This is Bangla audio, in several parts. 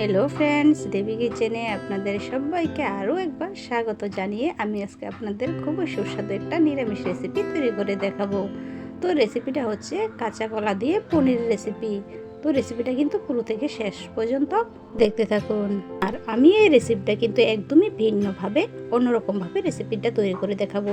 হ্যালো ফ্রেন্ডস দেবী কিচেনে আপনাদের সবাইকে আরও একবার স্বাগত জানিয়ে আমি আজকে আপনাদের খুবই সুস্বাদু একটা নিরামিষ রেসিপি তৈরি করে দেখাবো। তো রেসিপিটা হচ্ছে কাঁচা কলা দিয়ে পনির রেসিপি তো রেসিপিটা কিন্তু পুরো থেকে শেষ পর্যন্ত দেখতে থাকুন। আর আমি এই রেসিপিটা কিন্তু একদমই ভিন্নভাবে, অন্যরকমভাবে রেসিপিটা তৈরি করে দেখাবো।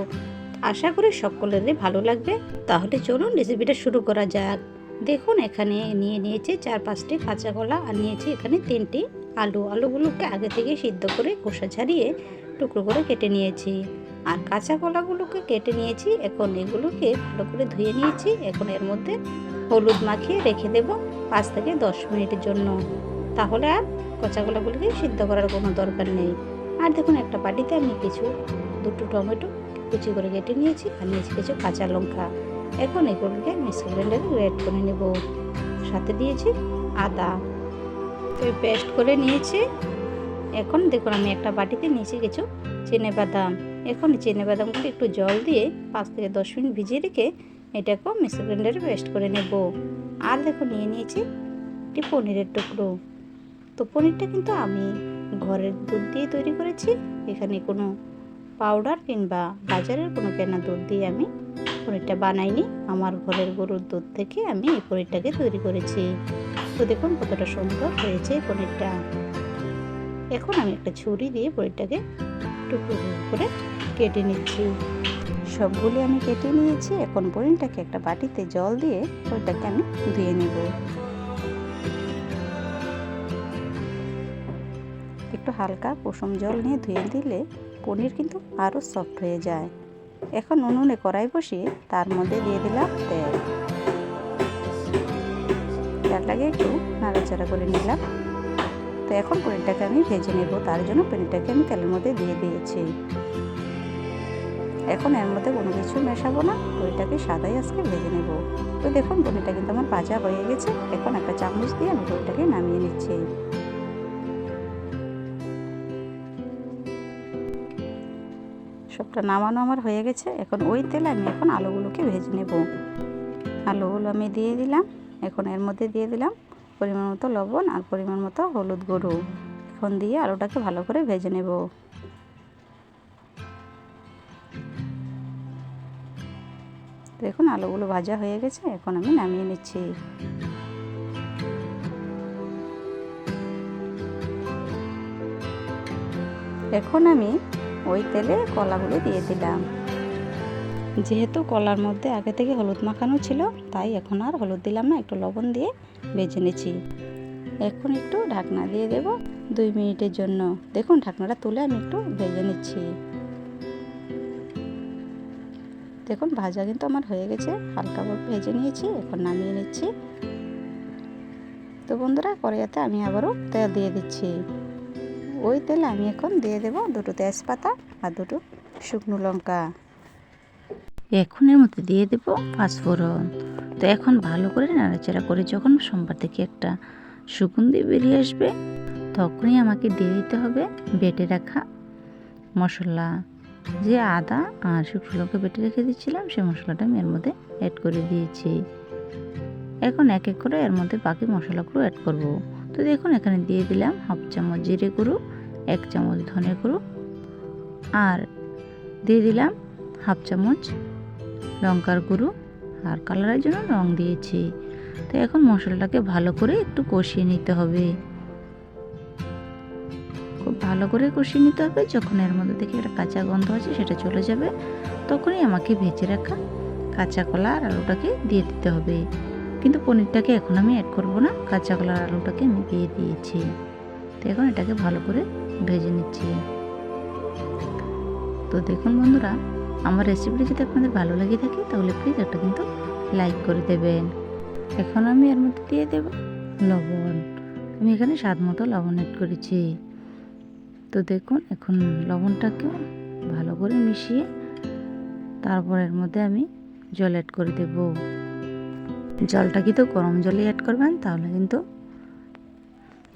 আশা করি সকলেরই ভালো লাগবে। তাহলে চলুন রেসিপিটা শুরু করা যাক। দেখুন, এখানে নিয়ে নিয়েছি চার পাঁচটি কাঁচা কলা আর নিয়েছি এখানে তিনটি আলু। আলুগুলোকে আগে থেকে সিদ্ধ করে খোসা ছাড়িয়ে টুকরো করে কেটে নিয়েছি। আর কাঁচা কলাগুলোকে কেটে নিয়েছি। এখন এগুলোকে ভালো করে ধুয়ে নিয়েছি। এখন এর মধ্যে হলুদ মাখিয়ে রেখে দেব পাঁচ থেকে দশ মিনিটের জন্য। তাহলে আর কাঁচা কলাগুলোকে সিদ্ধ করার কোনো দরকার নেই। আর দেখুন, একটা বাটিতে আমি কিছু, দুটো টমেটো কুচি করে কেটে নিয়েছি আর নিয়েছি কিছু কাঁচা লঙ্কা। এখন এগুলোকে মিক্সি গ্রাইন্ডারে গ্রেড করে নেব। সাথে দিয়েছি আদা। তো পেস্ট করে নিয়েছি। এখন দেখুন, আমি একটা বাটিতে নিয়েছি কিছু চিনে বাদাম এখন চিনে বাদামগুলো একটু জল দিয়ে পাঁচ থেকে দশ মিনিট ভিজিয়ে রেখে এটাকেও মিক্সি গ্রাইন্ডারে পেস্ট করে নেব। আর দেখুন, নিয়ে নিয়েছি একটি পনিরের টুকরো। তো পনিরটা কিন্তু আমি ঘরের দুধ দিয়ে তৈরি করেছি। এখানে কোনো পাউডার কিংবা বাজারের কোনো কেনা দুধ দিয়ে আমি পনিরটা বানাইনি। আমার ঘরের গরুর দুধ থেকে আমি এই পনিরটাকে তৈরি করেছি। তো দেখুন কতটা সুন্দর হয়েছে পনিরটা। এখন আমি একটা ছুরি দিয়ে পনিরটাকে টুকরো করে কেটে নিচ্ছি। সবগুলি আমি কেটে নিয়েছি। এখন পনিরটাকে একটা বাটিতে জল দিয়ে পনিরটাকে আমি ধুয়ে নেব। একটু হালকা কুসুম জল নিয়ে ধুয়ে দিলে পনির কিন্তু আরও সফট হয়ে যায়। এখন উনুনে কড়াই বসিয়ে তার মধ্যে দিয়ে দিলাম তেল। তেলটাকে একটু নাড়াচাড়া করে নিলাম। তো এখন পনিরটাকে আমি ভেজে নেব। তার জন্য পনিরটাকে আমি তেলের মধ্যে দিয়ে দিয়েছি। এখন এর মধ্যে কোনো কিছু মেশাবো না। পনিরটাকে সাদাই আজকে ভেজে নেব। তো দেখুন পনিরটা কিন্তু আমার ভাজা হয়ে গেছে। এখন একটা চামচ দিয়ে আমি পনিরটাকে নামিয়ে নিচ্ছি। সবটা নামানো আমার হয়ে গেছে। এখন ওই তেলে আমি এখন আলুগুলোকে ভেজে নেব। আলুগুলো আমি দিয়ে দিলাম। এখন এর মধ্যে দিয়ে দিলাম পরিমাণ মতো লবণ আর পরিমাণ মতো হলুদ গুঁড়ো। এখন দিয়ে আলুটাকে ভালো করে ভেজে নেব। দেখুন আলুগুলো ভাজা হয়ে গেছে, এখন আমি নামিয়ে নিচ্ছি। এখন আমি ওই তেলে কলাগুলো দিয়ে দিলাম। যেহেতু কলার মধ্যে আগে থেকে হলুদ মাখানো ছিল, তাই এখন আর হলুদ দিলাম না, একটু লবণ দিয়ে ভেজে নিচ্ছি। এখন একটু ঢাকনা দিয়ে দেব দুই মিনিটের জন্য। দেখুন, ঢাকনাটা তুলে আমি একটু ভেজে নিচ্ছি। দেখুন, ভাজা কিন্তু আমার হয়ে গেছে, হালকা ভেজে নিয়েছি, এখন নামিয়ে নিচ্ছি। তো বন্ধুরা কড়াইয়াতে আমি আবারও তেল দিয়ে দিচ্ছি। ওই তেলে আমি এখন দিয়ে দেব দুটো তেজপাতা আর দুটো শুকনো লঙ্কা। এখন এর মধ্যে দিয়ে দেবো পাঁচফোড়ন। তো এখন ভালো করে নাড়াচাড়া করে যখন সোমবার থেকে একটা সুগন্ধি বেরিয়ে আসবে, তখনই আমাকে দিয়ে দিতে হবে বেটে রাখা মশলা। যে আদা আর শুকনো লঙ্কা বেটে রেখে দিচ্ছিলাম সেই মশলাটা আমি এর মধ্যে অ্যাড করে দিয়েছি। এখন এক এক করে এর মধ্যে বাকি মশলাগুলো অ্যাড করব। তো দেখুন, এখানে দিয়ে দিলাম হাফ চামচ জিরে গুঁড়ো, এক চামচ ধনে গুঁড়ো, আর দিয়ে দিলাম হাফ চামচ লঙ্কার গুঁড়ো, আর কালারের জন্য রং দিয়েছি। তো এখন মশলাটাকে ভালো করে একটু কষিয়ে নিতে হবে। খুব ভালো করে কষিয়ে নিতে হবে, যখন এর মধ্যে থেকে একটা কাঁচা গন্ধ আছে সেটা চলে যাবে, তখনই আমাকে ভেজে রাখা কাঁচা কলা আর আলুটাকে দিয়ে দিতে হবে। কিন্তু পনিরটাকে এখন আমি অ্যাড করব না। কাঁচা কলার আলুটাকে আমি দিয়ে দিয়েছি। তো এখন এটাকে ভালো করে ভেজে নিচ্ছি। তো দেখুন বন্ধুরা, আমার রেসিপিটি যদি আপনাদের ভালো লেগে থাকে, তাহলে প্লিজ একটা কিন্তু লাইক করে দেবেন। এখন আমি এর মধ্যে দিয়ে দেব লবণ। আমি এখানে স্বাদ মতো লবণ অ্যাড করেছি। তো দেখুন, এখন লবণটাকে ভালো করে মিশিয়ে তারপর এর মধ্যে আমি জল অ্যাড করে দেব। জলটা কিন্তু গরম জলে অ্যাড করবেন, তাহলে কিন্তু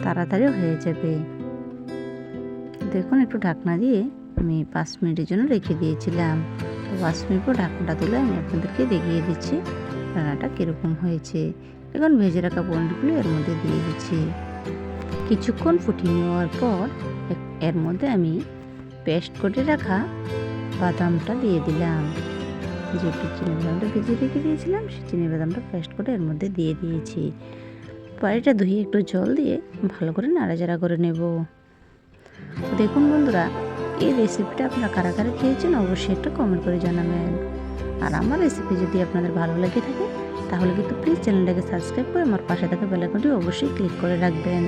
তাড়াতাড়ি হয়ে যাবে। দেখুন, একটু ঢাকনা দিয়ে আমি পাঁচ মিনিটের জন্য রেখে দিয়েছিলাম। তো পাঁচ মিনিট পর ঢাকনাটা তুলে আমি আপনাদেরকে দেখিয়ে দিচ্ছি, রান্নাটা কীরকম হয়েছে। এখন ভেজে রাখা পনিরগুলো এর মধ্যে দিয়ে দিচ্ছি। কিছুক্ষণ ফুটিয়ে নেওয়ার পর এর মধ্যে আমি পেস্ট করে রাখা বাদামটা দিয়ে দিলাম। যেহেতু চিনি বাদামটা ভিজিয়ে রেখে দিয়েছিলাম, সেই চিনি বাদামটা পেস্ট করে এর মধ্যে দিয়ে দিয়েছি। বাড়িটা ধুয়ে একটু জল দিয়ে ভালো করে নাড়াচাড়া করে নেব। দেখুন বন্ধুরা, এই রেসিপিটা আপনারা কারা কারা খেয়েছেন অবশ্যই একটা কমেন্ট করে জানাবেন। আর আমার রেসিপি যদি আপনাদের ভালো লেগে থাকে, তাহলে কিন্তু প্লিজ চ্যানেলটাকে সাবস্ক্রাইব করে আমার পাশে থাকা বেলাকনটি অবশ্যই ক্লিক করে রাখবেন।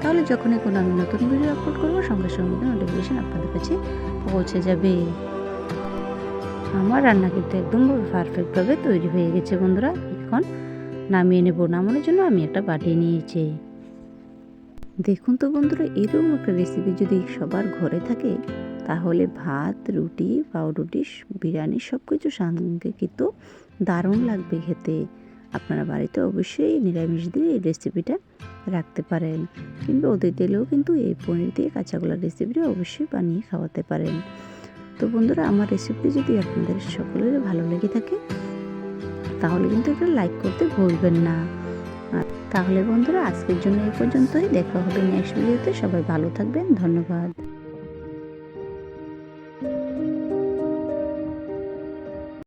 তাহলে যখনই কোনো আমি নতুন ভিডিও আপলোড করব, সঙ্গে সঙ্গে নোটিফিকেশান আপনাদের কাছে পৌঁছে যাবে। আমার রান্না কিন্তু একদমভাবে পারফেক্টভাবে তৈরি হয়ে গেছে বন্ধুরা। এখন নামিয়ে নেব। নামানোর জন্য আমি একটা বাটি নিয়েছি। দেখুন তো বন্ধুরা, এরকম একটা রেসিপি যদি সবার ঘরে থাকে, তাহলে ভাত, রুটি, পাউরুটি, বিরিয়ানি সব কিছু সঙ্গে কিন্তু দারুণ লাগবে খেতে। আপনারা বাড়িতে অবশ্যই নিরামিষ দিয়ে এই রেসিপিটা রাখতে পারেন। কিংবা ওদের দিলেও কিন্তু এই পনির দিয়ে কাঁচাগোলার রেসিপিটা অবশ্যই বানিয়ে খাওয়াতে পারেন। তো বন্ধুরা, আমার রেসিপি যদি আপনাদের সকলের ভালো লেগে থাকে, তাহলে কিন্তু একটা লাইক করতে ভুলবেন না। তাহলে বন্ধুরা, আজকের জন্য এই পর্যন্তই। দেখা হবে নেক্সট ভিডিওতে সবাই ভালো থাকবেন। ধন্যবাদ।